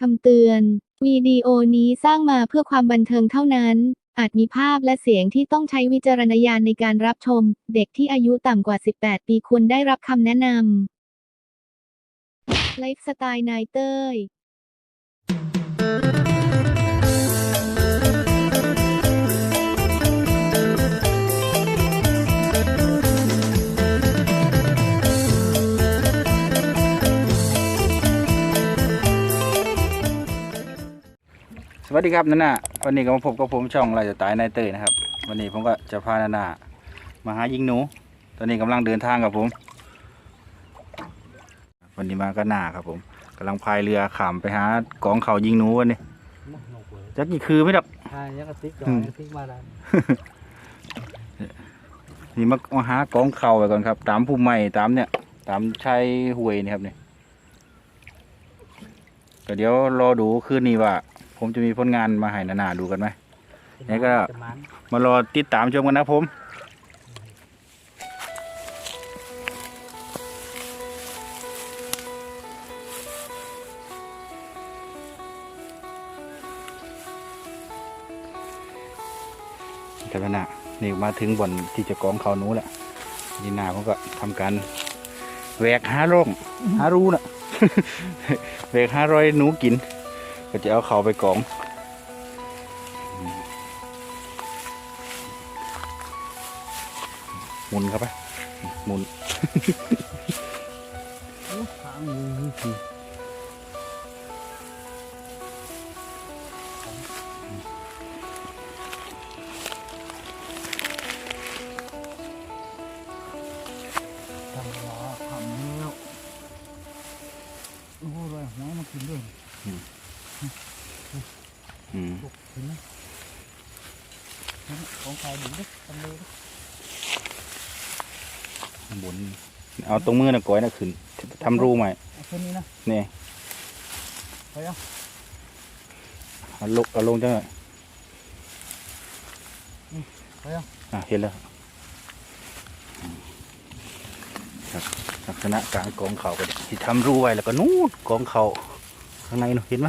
คำเตือน วิดีโอนี้สร้างมาเพื่อความบันเทิงเท่านั้น อาจมีภาพและเสียงที่ต้องใช้วิจารณญาณในการรับชม เด็กที่อายุต่ำกว่า 18 ปีควรได้รับคำแนะนำ ไลฟ์สไตล์นายเต้ย วัสดีครับนานาวันนี้ก็มาพบกับผมช่องไลฟ์สไตล์นายเตยนะครับ วันนี้ผมก็จะพานานามาหายิงหนู ตอนนี้กำลังเดินทางครับผม วันนี้มาก็นาครับผมกำลังพายเรือขามไปหากองเขายิงหนูวันนี้จักกี่คือไม่ดอกใช่ยังกระติกจออืมกระติกมาได้นี่มามาหากองเขาไปก่อนครับ ตามภูมิใหม่ตามเนี่ย ตามชายห้วยนี่ครับนี่ก็เดี๋ยวรอดูคืนนี้ว่า ผมจะมีผลงานมาให้นานาดูกันไหมนี่ก็จะมันมารอติดตามชมกันนะผมกันนะนี่มาถึงบ่อนที่จะกองเขาหนู้แหละนี่นาผมก็ทำการแหวกหาร่องหารูน่ะแหวกหารอยหนูกิน ก็จะเอาเขาไปกองหมุนครับไปหมุน เอาตรงมือน่ะก้อยน่ะขึ้นทำรูใหม่เอาแค่นี้นะนี่ไปเอาเอาลงเอาลงจังหน่อยไปเอาอะเห็นแล้วครับลักษณะการกองเขาก็ที่ทำรูไว้แล้วก็นู้นกองเขาข้างในเนอะเห็นไหม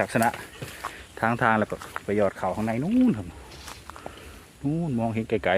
ลักษณะทางทางแล้วก็ไปยอดเขาข้างในนู้นครับนู้นมองเห็นไกล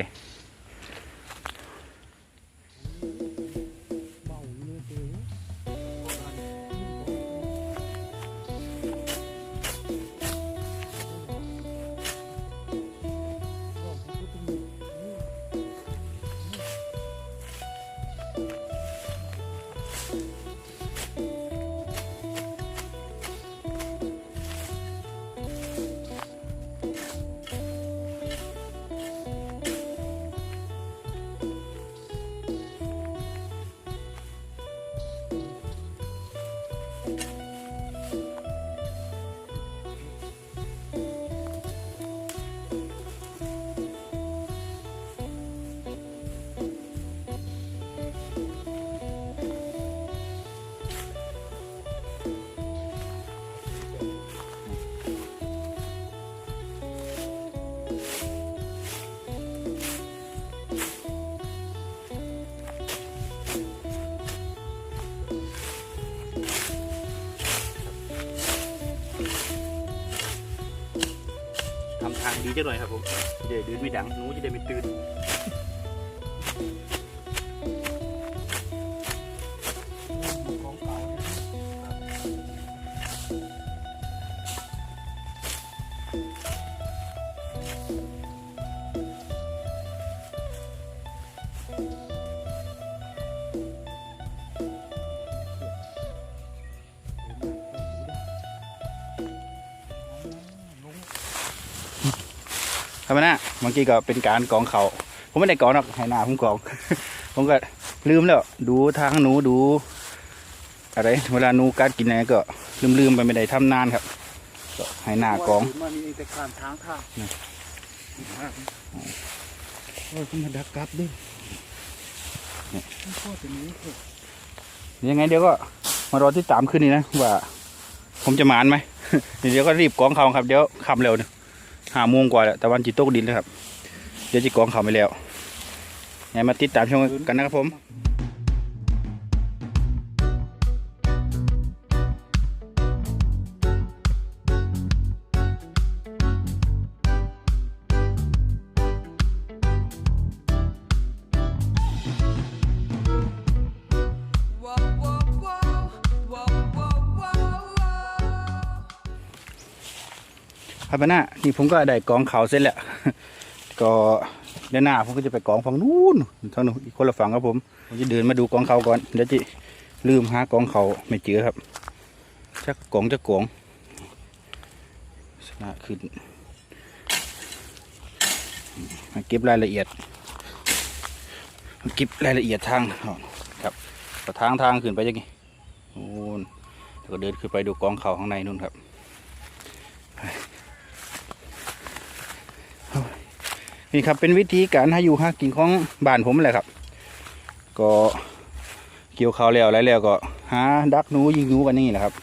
จังหน่อยครับผมเดี๋ยวดืนไม่ดังหนูจะได้ไม่ตื่น ครับนะเมื่อกี้ก็เป็นการกองเขาผมไม่ได้กองหรอกให้หน้าผมกอง ผมก็ลืมแล้ว ดูทางหนูดู อะไร เวลาหนูการกินอะไรก็ลืมลืมๆไปไม่ได้ทำนานครับก็ให้หน้ากองมันนี่แต่การทางทางนี่โอ้ยคุณมาดักกลับด้วยพ่อจะนี้เถอะยังไงเดี๋ยวก็มารอที่ตามขึ้นนี่นะว่า ผมจะหมานไหมเดี๋ยวก็รีบกองเขาครับเดี๋ยวคำเร็วเนี่ย ห้าโมงกว่าแล้วแต่วันจิตตกดินแล้วครับ เดี๋ยวจะกองเขาไปแล้วไงมาติดตามชมกันนะครับผม ครับหน้านี่ผมก็ได้กองเขาเสร็จแล้วก็เดี๋ยวหน้าผมก็จะไปกองฝั่งนู้นทางนู้นอีกคนละฝั่งครับผมผมจะเดินมาดูกองเขาก่อนเดี๋ยวจะลืมหากองเขาไม่เจอครับชักกองจะกองสนะขึ้นมาเก็บรายละเอียดเก็บรายละเอียดทางครับทางทางขึ้นไปยังไงโอ้นแล้วก็เดินขึ้นไปดูกองเขาข้างในนู่นครับ นี่ครับเป็นวิธีการหาอยู่หากินของบ้านผมแหละครับ ก็เกี่ยวข้าวแล้วไรแล้วก็หาดักหนูยิงหนูกันนี่แหละครับ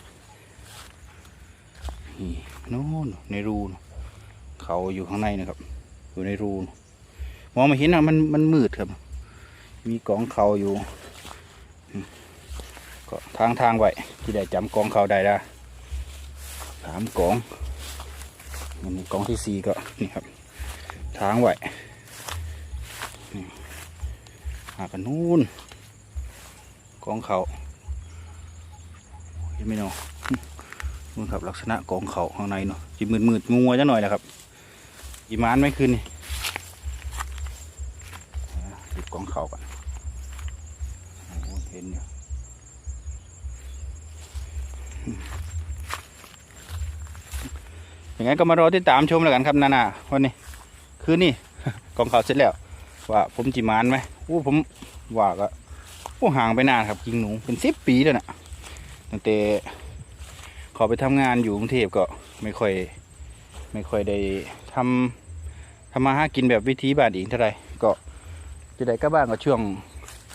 นี่โน่นในรูนเขาอยู่ข้างในนะครับ อยู่ในรูนมองไม่เห็นอะมันมันมืดครับ มีกองเขาอยู่ ก็ทางทางไว้ที่ได้จำกองเขาได้ละสามกองอันนี้กองที่สี่ก็นี่ครับ ทางไว้หากันนู่นกองเขาเห็นไหมเนาะนู่นครับลักษณะกองเขาข้างในเนาะจิมืดมืดงัวจะหน่อยแหละครับอีมานไม่ขึ้นนี่หยิบกองเขาก่อนเห็นอยู่ยังไงก็มารอติดตามชมแล้วกันครับนานาวันนี้ คืนนี่กองเขาเสร็จแล้ว ว่าผมจิมานไหมอู้ผมว่าก็อู้ห่างไปนานครับยิงหนูเป็นสิบปีแล้วนะตั้งแต่ขอไปทำงานอยู่กรุงเทพก็ไม่ค่อย ไม่ค่อยได้ทำทำมาหากินแบบวิธีบ้านเองเท่าไรก็จะได้กลับบ้านก็ช่วง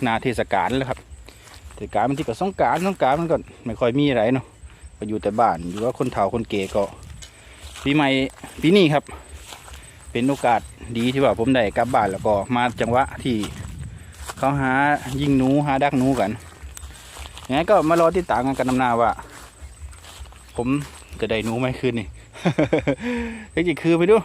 นาเทศกาลแล้วครับเทศกาลมันที่กับสงการสงการมันก็ไม่ค่อยมีอะไรเนาะก็อยู่แต่บ้านอยู่ว่าคนเฒ่าคนเก๋ก็ปีใหม่ปีนี้ครับ เป็นโอกาสดีที่ว่าผมได้กลับบ้านแล้วก็มาจังหวะที่เขาหายิงหนูหาดักหนูกันยังไงก็มารอติดตามกันกันนำหน้าว่า ผมจะได้หนูไหมคืนนี่เฮ้ยคือไปดู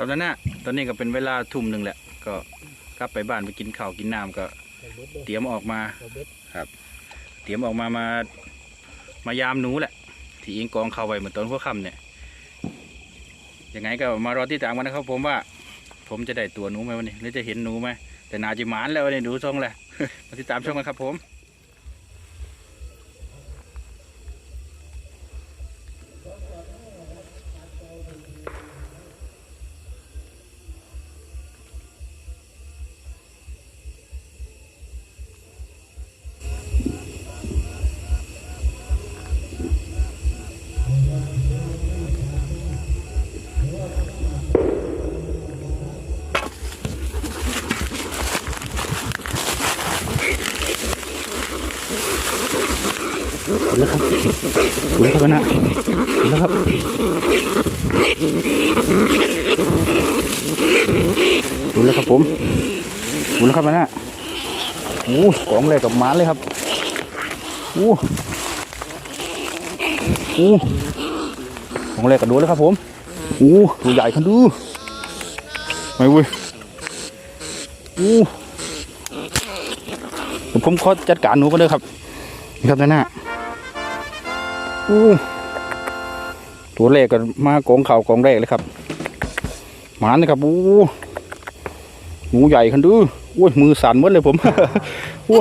ครับนั่นนะตอนนี้ก็เป็นเวลาทุ่มหนึ่งแหละ ก็กลับไปบ้านไปกินข้าวกินน้ำก็ เตรียมออกมาครับ เตรียมออกมามามายามหนูแหละ ที่เองกองเข้าไว้เหมือนตอนหัวค่ำเนี่ยยังไงก็มารอที่ตามกันนะครับ ผมว่า ผมจะได้ตัวหนูไหมวันนี้หรือจะเห็นหนูไหมแต่นาจิหมานแล้ววันนี้ดูทรงแหละมาติดตามชมกันครับ ผม แล้วครับดูแล้วครับนะดูแล้วครับดูแล้วครับผมดูแล้วครับนะโอ้กองเลยกับหมาเลยครับโอ้โอ้ของเลยกับดูแล้วครับผมโอ้ตัวใหญ่คันดูไม่เว้ยอู้ผมขอจัดการหนูก็ได้ครับ นี่ครับหน้าอู้ ตัวแรกก็มากองเข่ากองแรกเลยครับ หมาเลยครับอู้หนูใหญ่คันดื้อโอ้ยมือสั่นหมดเลยผมอู้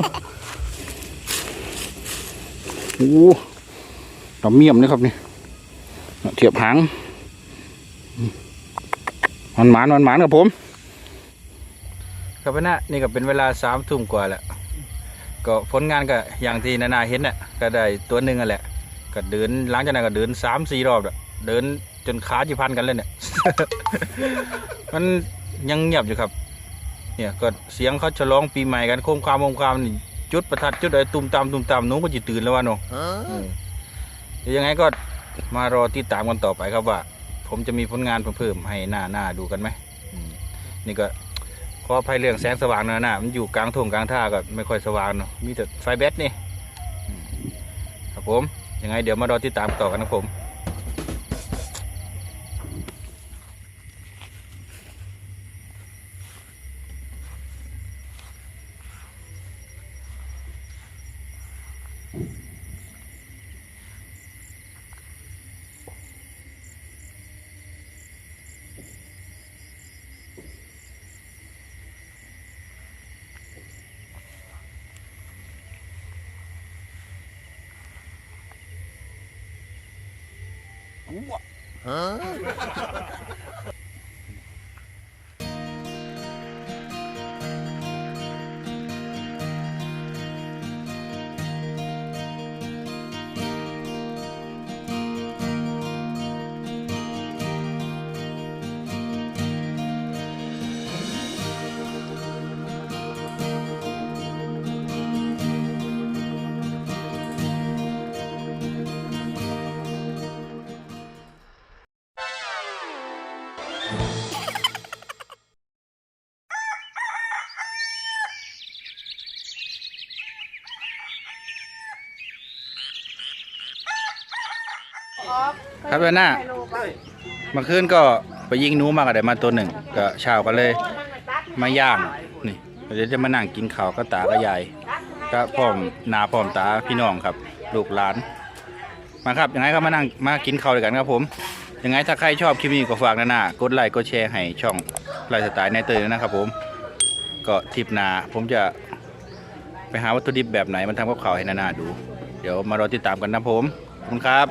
อู้ดอเมี่ยมนะครับนี่เทียบหางมันหมานมันหมานครับผมครับพี่นะนี่ก็เป็นเวลาสามทุ่มกว่าแล้วก็ผลงานก็อย่างที่นานาเห็นน่ะก็ได้ตัวหนึ่งอะแหละ ก็เดินหลังจากนั้นก็เดินสามสี่รอบแล้วเดินจนขาจีพันกันเลยเนี่ย มันยังเงียบอยู่ครับ เนี่ยก็เสียงเขาฉลองปีใหม่กันโคมความโคมความนี่จุดประทัดจุดอะไรตุ่มตามตุ่มตามหนูก็จะตื่นแล้ววะเนาะเออเดี๋ยวยังไงก็มารอติดตามกันต่อไปครับว่า ผมจะมีผลงานเพิ่มๆให้หน้าหน้าดูกันไหมอืมนี่ก็ขออภัยเรื่องแสงสว่างหนะนะมันอยู่กลางทุ่งกลางท่าก็ไม่ค่อยสว่างเนาะมีแต่ไฟแบตนี่อืมครับผม ยังไงเดี๋ยวมารอติดตามต่อกันนะผม 嗯 ครับเวนหน้าเมื่อคืนก็ไปยิงหนูมาก็ได้มาตัวหนึ่ง ก็เช้าก็เลยมาย่างนี่เดี๋ยวจะมานั่งกินข้าวก็ตาก็ยายก็พร้อมนาพร้อมตาพี่น้องครับ ลูกหลาน มาครับยังไงก็มานั่งมากินข้าวด้วยกันครับผม ยังไงถ้าใครชอบคลิปนี้ก็ฝากนะนะกดไลค์กดแชร์ให้ช่องไลฟ์สไตล์ในเตยนะครับผมก็ทริปนาผมจะไปหาวัตถุดิบแบบไหนมันทำกับข่าวให้นานาดู เดี๋ยวมารอติดตามกันนะผมขอบคุณครับ